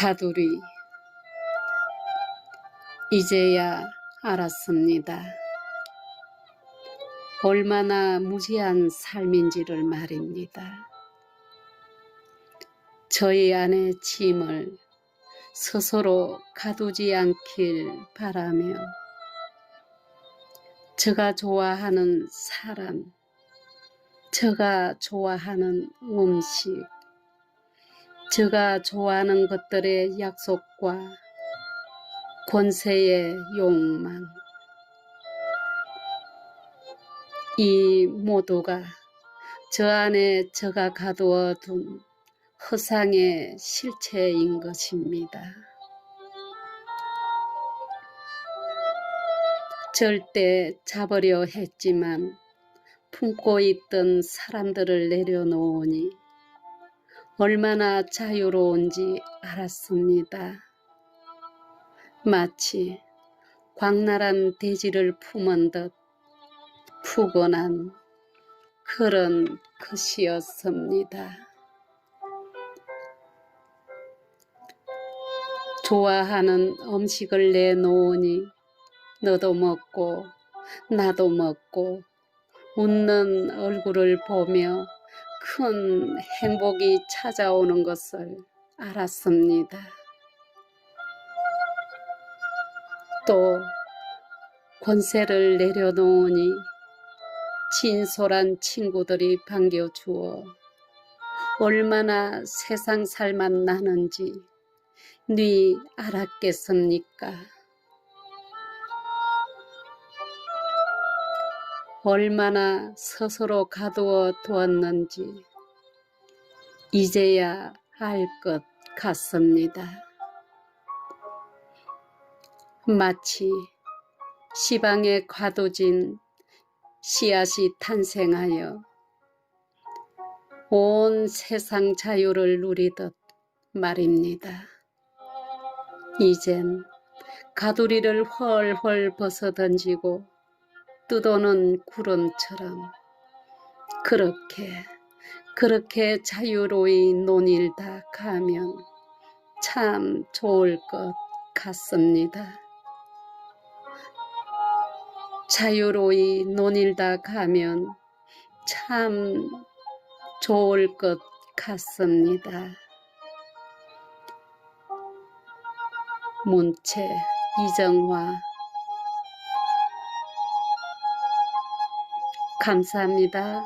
가두리 이제야 알았습니다. 얼마나 무지한 삶인지를 말입니다. 저희 안의 짐을 스스로 가두지 않길 바라며 제가 좋아하는 사람, 제가 좋아하는 음식, 제가 좋아하는 것들의 약속과 권세의 욕망, 이 모두가 저 안에 제가 가두어 둔 허상의 실체인 것입니다. 절대 잡으려 했지만 품고 있던 사람들을 내려놓으니 얼마나 자유로운지 알았습니다. 마치 광활한 대지를 품은 듯 푸근한 그런 것이었습니다. 좋아하는 음식을 내놓으니 너도 먹고 나도 먹고 웃는 얼굴을 보며 큰 행복이 찾아오는 것을 알았습니다. 또 권세를 내려놓으니 진솔한 친구들이 반겨주어 얼마나 세상 살맛 나는지 네 알았겠습니까? 얼마나 스스로 가두어 두었는지 이제야 알 것 같습니다. 마치 시방에 가둬진 씨앗이 탄생하여 온 세상 자유를 누리듯 말입니다. 이젠 가두리를 헐헐 벗어던지고 뜯어놓은 구름처럼 그렇게 그렇게 자유로이 논일다 가면 참 좋을 것 같습니다. 자유로이 논일다 가면 참 좋을 것 같습니다. 문채 이정화 감사합니다.